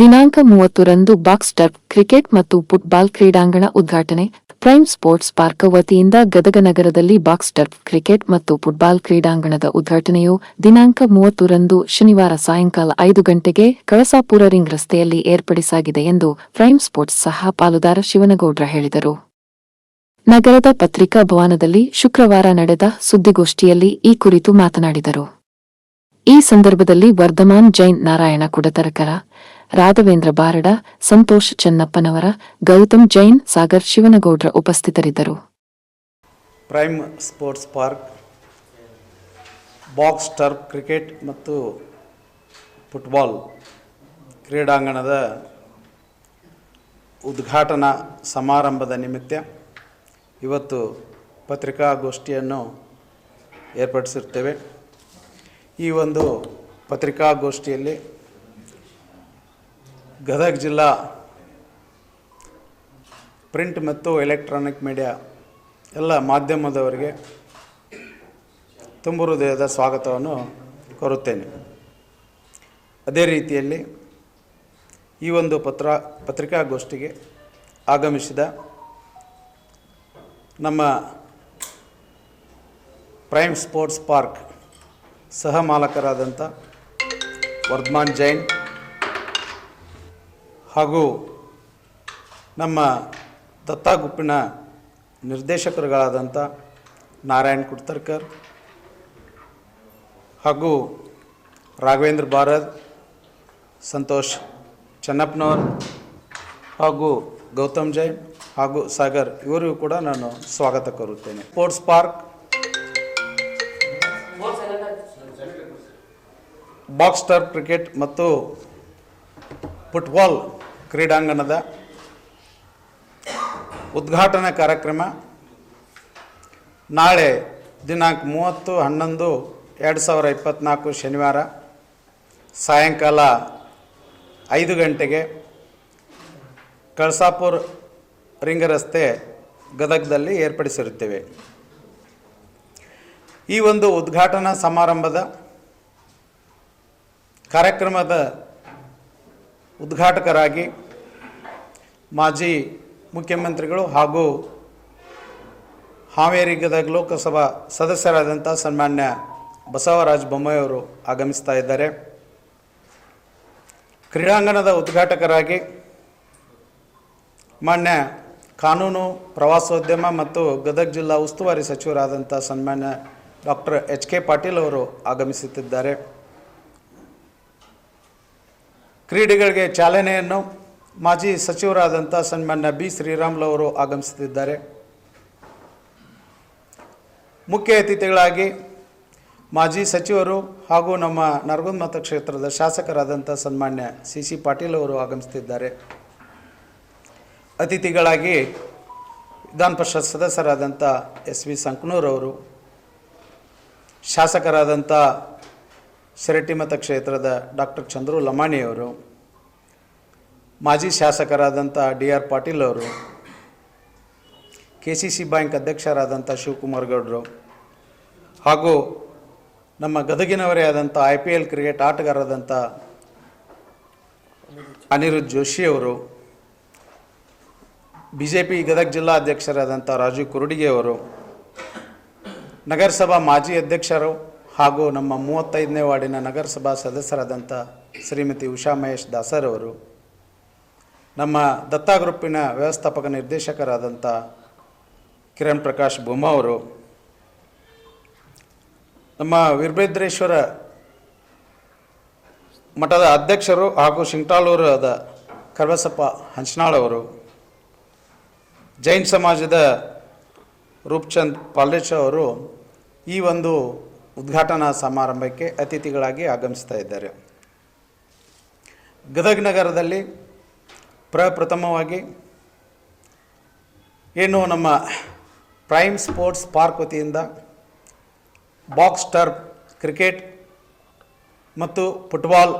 ದಿನಾಂಕ ಮೂವತ್ತರಂದು box turf cricket ಮತ್ತು ಫುಟ್ಬಾಲ್ ಕ್ರೀಡಾಂಗಣ ಉದ್ಘಾಟನೆ. ಪ್ರೈಮ್ ಸ್ಪೋರ್ಟ್ಸ್ ಪಾರ್ಕ್ ವತಿಯಿಂದ ಗದಗ ನಗರದಲ್ಲಿ ಬಾಕ್ಸ್ ಟರ್ಫ್ ಕ್ರಿಕೆಟ್ ಮತ್ತು ಫುಟ್ಬಾಲ್ ಕ್ರೀಡಾಂಗಣದ ಉದ್ಘಾಟನೆಯು ದಿನಾಂಕ ಮೂವತ್ತರಂದು ಶನಿವಾರ ಸಾಯಂಕಾಲ ಐದು ಗಂಟೆಗೆ ಕಳಸಾಪುರ ರಿಂಗ್ ರಸ್ತೆಯಲ್ಲಿ ಏರ್ಪಡಿಸಲಾಗಿದೆ ಎಂದು ಪ್ರೈಮ್ ಸ್ಪೋರ್ಟ್ಸ್ ಸಹ ಪಾಲುದಾರ ಶಿವನಗೌಡ್ರ ಹೇಳಿದರು. ನಗರದ ಪತ್ರಿಕಾ ಭವನದಲ್ಲಿ ಶುಕ್ರವಾರ ನಡೆದ ಸುದ್ದಿಗೋಷ್ಠಿಯಲ್ಲಿ ಈ ಕುರಿತು ಮಾತನಾಡಿದರು. ಈ ಸಂದರ್ಭದಲ್ಲಿ ವರ್ಧಮಾನ್ ಜೈನ್ ನಾರಾಯಣ ಕುಡತರಕರ ರಾಘವೇಂದ್ರ ಬಾರಡ, ಸಂತೋಷ್ ಚೆನ್ನಪ್ಪನವರ, ಗೌತಮ್ ಜೈನ್, ಸಾಗರ್ ಶಿವನಗೌಡ್ರ ಉಪಸ್ಥಿತರಿದ್ದರು. Prime sports park, box turf cricket ಮತ್ತು ಫುಟ್ಬಾಲ್ ಕ್ರೀಡಾಂಗಣದ ಉದ್ಘಾಟನಾ ಸಮಾರಂಭದ ನಿಮಿತ್ತ ಇವತ್ತು ಪತ್ರಿಕಾಗೋಷ್ಠಿಯನ್ನು ಏರ್ಪಡಿಸಿರ್ತೇವೆ. ಈ ಒಂದು ಪತ್ರಿಕಾಗೋಷ್ಠಿಯಲ್ಲಿ ಗದಗ ಜಿಲ್ಲಾ ಪ್ರಿಂಟ್ ಮತ್ತು ಎಲೆಕ್ಟ್ರಾನಿಕ್ ಮೀಡಿಯಾ ಎಲ್ಲ ಮಾಧ್ಯಮದವರಿಗೆ ತುಂಬ ಹೃದಯದ ಸ್ವಾಗತವನ್ನು ಕೋರುತ್ತೇನೆ. ಅದೇ ರೀತಿಯಲ್ಲಿ ಈ ಒಂದು ಪತ್ರ, ಪತ್ರಿಕಾಗೋಷ್ಠಿಗೆ ಆಗಮಿಸಿದ ನಮ್ಮ ಪ್ರೈಮ್ ಸ್ಪೋರ್ಟ್ಸ್ ಪಾರ್ಕ್ ಸಹ ಮಾಲಕರಾದಂಥ ವರ್ಧಮಾನ್ ಜೈನ್ ಹಾಗೂ ನಮ್ಮ ದತ್ತಾಗುಪ್ಪಿನ ನಿರ್ದೇಶಕರುಗಳಾದಂಥ ನಾರಾಯಣ್ ಕುಡ್ತರ್ಕರ್ ಹಾಗೂ ರಾಘವೇಂದ್ರ ಭಾರತ್ ಸಂತೋಷ್ ಚೆನ್ನಪ್ಪನವರ್ ಹಾಗೂ ಗೌತಮ್ ಜೈನ್ ಹಾಗೂ ಸಾಗರ್, ಇವರಿಗೂ ಕೂಡ ನಾನು ಸ್ವಾಗತ ಕೋರುತ್ತೇನೆ. Sports park box star cricket ಮತ್ತು ಫುಟ್ಬಾಲ್ ಕ್ರೀಡಾಂಗಣದ ಉದ್ಘಾಟನಾ ಕಾರ್ಯಕ್ರಮ ನಾಳೆ ದಿನಾಂಕ ಮೂವತ್ತು, ಹನ್ನೊಂದು, ಎರಡು ಸಾವಿರ ಇಪ್ಪತ್ತ್ನಾಲ್ಕು ಶನಿವಾರ ಸಾಯಂಕಾಲ ಐದು ಗಂಟೆಗೆ ಕಳಸಾಪುರ ರಿಂಗ ರಸ್ತೆ ಗದಗದಲ್ಲಿ ಏರ್ಪಡಿಸಿರುತ್ತೇವೆ. ಈ ಒಂದು ಉದ್ಘಾಟನಾ ಸಮಾರಂಭದ ಕಾರ್ಯಕ್ರಮದ ಉದ್ಘಾಟಕರಾಗಿ ಮಾಜಿ ಮುಖ್ಯಮಂತ್ರಿಗಳು ಹಾಗೂ ಹಾವೇರಿ ಗದಗ ಲೋಕಸಭಾ ಸದಸ್ಯರಾದಂಥ ಸನ್ಮಾನ್ಯ ಬಸವರಾಜ ಬೊಮ್ಮಾಯಿಯವರು ಆಗಮಿಸ್ತಾ ಇದ್ದಾರೆ. ಕ್ರೀಡಾಂಗಣದ ಉದ್ಘಾಟಕರಾಗಿ ಮಾನ್ಯ ಕಾನೂನು, ಪ್ರವಾಸೋದ್ಯಮ ಮತ್ತು ಗದಗ ಜಿಲ್ಲಾ ಉಸ್ತುವಾರಿ ಸಚಿವರಾದಂಥ ಸನ್ಮಾನ್ಯ ಡಾಕ್ಟರ್ ಎಚ್ ಕೆ ಪಾಟೀಲ್ ಅವರು ಆಗಮಿಸುತ್ತಿದ್ದಾರೆ. ಕ್ರೀಡೆಗಳಿಗೆ ಚಾಲನೆಯನ್ನು ಮಾಜಿ ಸಚಿವರಾದಂಥ ಸನ್ಮಾನ್ಯ ಬಿ ಶ್ರೀರಾಮ್ಲವರು ಆಗಮಿಸುತ್ತಿದ್ದಾರೆ. ಮುಖ್ಯ ಅತಿಥಿಗಳಾಗಿ ಮಾಜಿ ಸಚಿವರು ಹಾಗೂ ನಮ್ಮ ನರಗುಂದ ಮತಕ್ಷೇತ್ರದ ಶಾಸಕರಾದಂಥ ಸನ್ಮಾನ್ಯ ಸಿ ಸಿ ಪಾಟೀಲ್ ಅವರು ಆಗಮಿಸುತ್ತಿದ್ದಾರೆ. ಅತಿಥಿಗಳಾಗಿ ವಿಧಾನ ಪರಿಷತ್ ಸದಸ್ಯರಾದಂಥ ಎಸ್ ವಿ ಸಂಕನೂರವರು ಶಾಸಕರಾದಂಥ ಶಿರಟ್ಟಿ ಕ್ಷೇತ್ರದ ಡಾಕ್ಟರ್ ಚಂದ್ರು ಲಮಾಣಿಯವರು, ಮಾಜಿ ಶಾಸಕರಾದಂಥ ಡಿ ಆರ್ ಪಾಟೀಲ್ ಅವರು, ಕೆ ಸಿ ಸಿ ಬ್ಯಾಂಕ್ ಅಧ್ಯಕ್ಷರಾದಂಥ ಶಿವಕುಮಾರ್ ಗೌಡರು, ಹಾಗೂ ನಮ್ಮ ಗದಗಿನವರೇ ಆದಂಥ ಐ ಪಿ ಎಲ್ ಕ್ರಿಕೆಟ್ ಆಟಗಾರರಾದಂಥ ಅನಿರುದ್ಧ್ ಜೋಶಿ ಅವರು, ಬಿ ಜೆ ಪಿ ಗದಗ ಜಿಲ್ಲಾ ಅಧ್ಯಕ್ಷರಾದಂಥ ರಾಜು ಕುರುಡಿಗೆಯವರು ನಗರಸಭಾ ಮಾಜಿ ಅಧ್ಯಕ್ಷರು ಹಾಗೂ ನಮ್ಮ ಮೂವತ್ತೈದನೇ ವಾರ್ಡಿನ ನಗರಸಭಾ ಸದಸ್ಯರಾದಂಥ ಶ್ರೀಮತಿ ಉಷಾ ಮಹೇಶ್ ದಾಸರವರು ನಮ್ಮ ದತ್ತಾ ಗ್ರೂಪಿನ ವ್ಯವಸ್ಥಾಪಕ ನಿರ್ದೇಶಕರಾದಂಥ ಕಿರಣ್ ಪ್ರಕಾಶ್ ಭೂಮಾ ಅವರು, ನಮ್ಮ ವೀರಭದ್ರೇಶ್ವರ ಮಠದ ಅಧ್ಯಕ್ಷರು ಹಾಗೂ ಶಿಂಗ್ಟಾಳೂರದ ಕರ್ಬಸಪ್ಪ ಹಂಚನಾಳ್ ಅವರು, ಜೈನ್ ಸಮಾಜದ ರೂಪ್ಚಂದ್ ಪಾಲೇಶ ಅವರು, ಈ ಒಂದು ಉದ್ಘಾಟನಾ ಸಮಾರಂಭಕ್ಕೆ ಅತಿಥಿಗಳಾಗಿ ಆಗಮಿಸ್ತಾ ಇದ್ದಾರೆ. ಗದಗ ನಗರದಲ್ಲಿ ಪ್ರಪ್ರಥಮವಾಗಿ ಏನು ನಮ್ಮ ಪ್ರೈಮ್ ಸ್ಪೋರ್ಟ್ಸ್ ಪಾರ್ಕ್ ವತಿಯಿಂದ ಬಾಕ್ಸ್ ಟರ್ಪ್ ಕ್ರಿಕೆಟ್ ಮತ್ತು ಫುಟ್ಬಾಲ್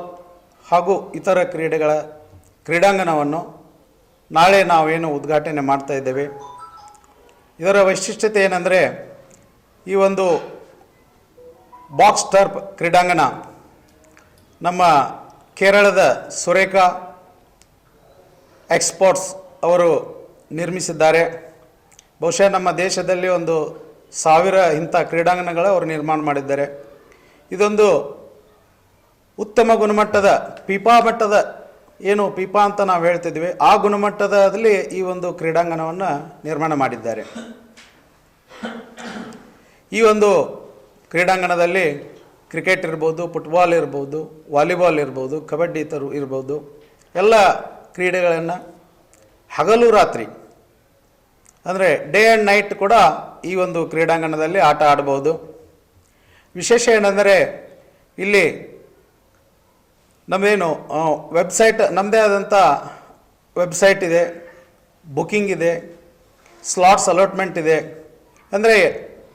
ಹಾಗೂ ಇತರ ಕ್ರೀಡೆಗಳ ಕ್ರೀಡಾಂಗಣವನ್ನು ನಾಳೆ ನಾವೇನು ಉದ್ಘಾಟನೆ ಮಾಡ್ತಾ ಇದ್ದೇವೆ. ಇದರ ವೈಶಿಷ್ಟ್ಯತೆ ಏನಂದರೆ ಈ ಒಂದು ಬಾಕ್ಸ್ ಟರ್ಪ್ ಕ್ರೀಡಾಂಗಣ. ನಮ್ಮ ಕೇರಳದ ಸುರೇಖಾ ಎಕ್ಸ್ಪೋರ್ಟ್ಸ್ ಅವರು ನಿರ್ಮಿಸಿದ್ದಾರೆ. ಬಹುಶಃ ನಮ್ಮ ದೇಶದಲ್ಲಿ ಒಂದು ಸಾವಿರ ಇಂಥ ಕ್ರೀಡಾಂಗಣಗಳ ಅವರು ನಿರ್ಮಾಣ ಮಾಡಿದ್ದಾರೆ. ಇದೊಂದು ಉತ್ತಮ ಗುಣಮಟ್ಟದ, ಪಿಪಾ ಮಟ್ಟದ ಏನು ಪಿಪಾ ಅಂತ ನಾವು ಹೇಳ್ತಿದ್ವಿ ಆ ಗುಣಮಟ್ಟದಲ್ಲಿ ಈ ಒಂದು ಕ್ರೀಡಾಂಗಣವನ್ನು ನಿರ್ಮಾಣ ಮಾಡಿದ್ದಾರೆ. ಈ ಒಂದು ಕ್ರೀಡಾಂಗಣದಲ್ಲಿ ಕ್ರಿಕೆಟ್ ಇರ್ಬೋದು, ಫುಟ್ಬಾಲ್ ಇರ್ಬೋದು, ವಾಲಿಬಾಲ್ ಇರ್ಬೋದು, ಕಬಡ್ಡಿ ತರು ಇರ್ಬೋದು, ಎಲ್ಲ ಕ್ರೀಡೆಗಳನ್ನು ಹಗಲು ರಾತ್ರಿ, ಅಂದರೆ ಡೇ ಆ್ಯಂಡ್ ನೈಟ್ ಕೂಡ ಈ ಒಂದು ಕ್ರೀಡಾಂಗಣದಲ್ಲಿ ಆಟ ಆಡ್ಬೋದು. ವಿಶೇಷ ಏನಂದರೆ ಇಲ್ಲಿ ನಮ್ಮದೇನು ವೆಬ್ಸೈಟ್ ನಮ್ಮದೇ ಆದಂಥ ವೆಬ್ಸೈಟ್ ಇದೆ ಬುಕಿಂಗ್ ಇದೆ ಸ್ಲಾಟ್ಸ್ ಅಲಾಟ್ಮೆಂಟ್ ಇದೆ. ಅಂದರೆ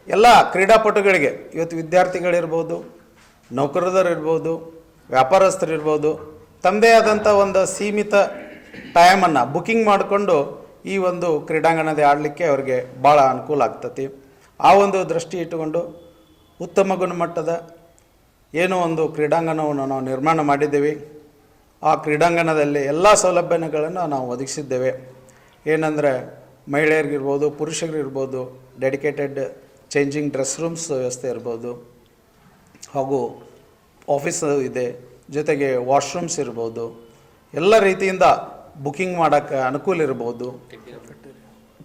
ಎಲ್ಲ ಕ್ರೀಡಾಪಟುಗಳಿಗೆ, ಇವತ್ತು ವಿದ್ಯಾರ್ಥಿಗಳಿರ್ಬೋದು ನೌಕರದರಿರ್ಬೋದು ವ್ಯಾಪಾರಸ್ಥರಿರ್ಬೋದು ತಮ್ಮದೇ ಆದಂಥ ಒಂದು ಸೀಮಿತ ಟೈಮನ್ನು ಬುಕಿಂಗ್ ಮಾಡಿಕೊಂಡು ಈ ಒಂದು ಕ್ರೀಡಾಂಗಣದ ಆಡಲಿಕ್ಕೆ ಅವರಿಗೆ ಭಾಳ ಅನುಕೂಲ ಆಗ್ತತಿ. ಆ ಒಂದು ದೃಷ್ಟಿ ಇಟ್ಟುಕೊಂಡು ಉತ್ತಮ ಗುಣಮಟ್ಟದ ಏನೋ ಒಂದು ಕ್ರೀಡಾಂಗಣವನ್ನು ನಾವು ನಿರ್ಮಾಣ ಮಾಡಿದ್ದೇವೆ. ಆ ಕ್ರೀಡಾಂಗಣದಲ್ಲಿ ಎಲ್ಲ ಸೌಲಭ್ಯಗಳನ್ನು ನಾವು ಒದಗಿಸಿದ್ದೇವೆ. ಏನಂದರೆ ಮಹಿಳೆಯರಿಗಿರ್ಬೋದು, ಪುರುಷರಿಗಿರ್ಬೋದು ಡೆಡಿಕೇಟೆಡ್ ಚೇಂಜಿಂಗ್ ಡ್ರೆಸ್ ರೂಮ್ಸ್ ವ್ಯವಸ್ಥೆ ಇರ್ಬೋದು. ಹಾಗೂ ಆಫೀಸ್ ಇದೆ. ಜೊತೆಗೆ ವಾಶ್ರೂಮ್ಸ್ ಇರ್ಬೋದು. ಎಲ್ಲ ರೀತಿಯಿಂದ ಬುಕಿಂಗ್ ಮಾಡೋಕ್ಕೆ ಅನುಕೂಲ ಇರ್ಬೋದು.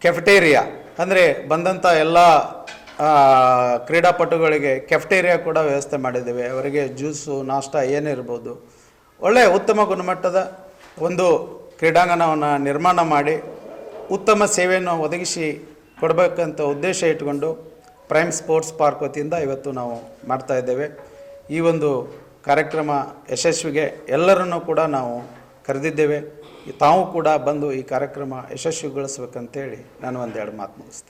ಕೆಫಟೇರಿಯಾ ಅಂದರೆ ಬಂದಂಥ ಎಲ್ಲ ಕ್ರೀಡಾಪಟುಗಳಿಗೆ ಕೆಫಟೇರಿಯಾ ಕೂಡ ವ್ಯವಸ್ಥೆ ಮಾಡಿದ್ದೇವೆ. ಅವರಿಗೆ ಜ್ಯೂಸು ನಾಷ್ಟ ಏನೇ ಇರ್ಬೋದು. ಒಳ್ಳೆಯ ಉತ್ತಮ ಗುಣಮಟ್ಟದ ಒಂದು ಕ್ರೀಡಾಂಗಣವನ್ನು ನಿರ್ಮಾಣ ಮಾಡಿ, ಉತ್ತಮ ಸೇವೆಯನ್ನು ಒದಗಿಸಿ ಕೊಡಬೇಕಂತ ಉದ್ದೇಶ ಇಟ್ಕೊಂಡು ಪ್ರೈಮ್ ಸ್ಪೋರ್ಟ್ಸ್ ಪಾರ್ಕ್ ವತಿಯಿಂದ ಇವತ್ತು ನಾವು ಮಾಡ್ತಾ ಇದ್ದೇವೆ. ಈ ಒಂದು ಕಾರ್ಯಕ್ರಮ ಯಶಸ್ವಿಗೆ ಎಲ್ಲರನ್ನೂ ಕೂಡ ನಾವು ಕರೆದಿದ್ದೇವೆ. ತಾವು ಕೂಡ ಬಂದು ಈ ಕಾರ್ಯಕ್ರಮ ಯಶಸ್ವಿಗೊಳಿಸ್ಬೇಕಂತೇಳಿ ನಾನು ಒಂದೆರಡು ಮಾತು ಮುಗಿಸ್ತೇನೆ.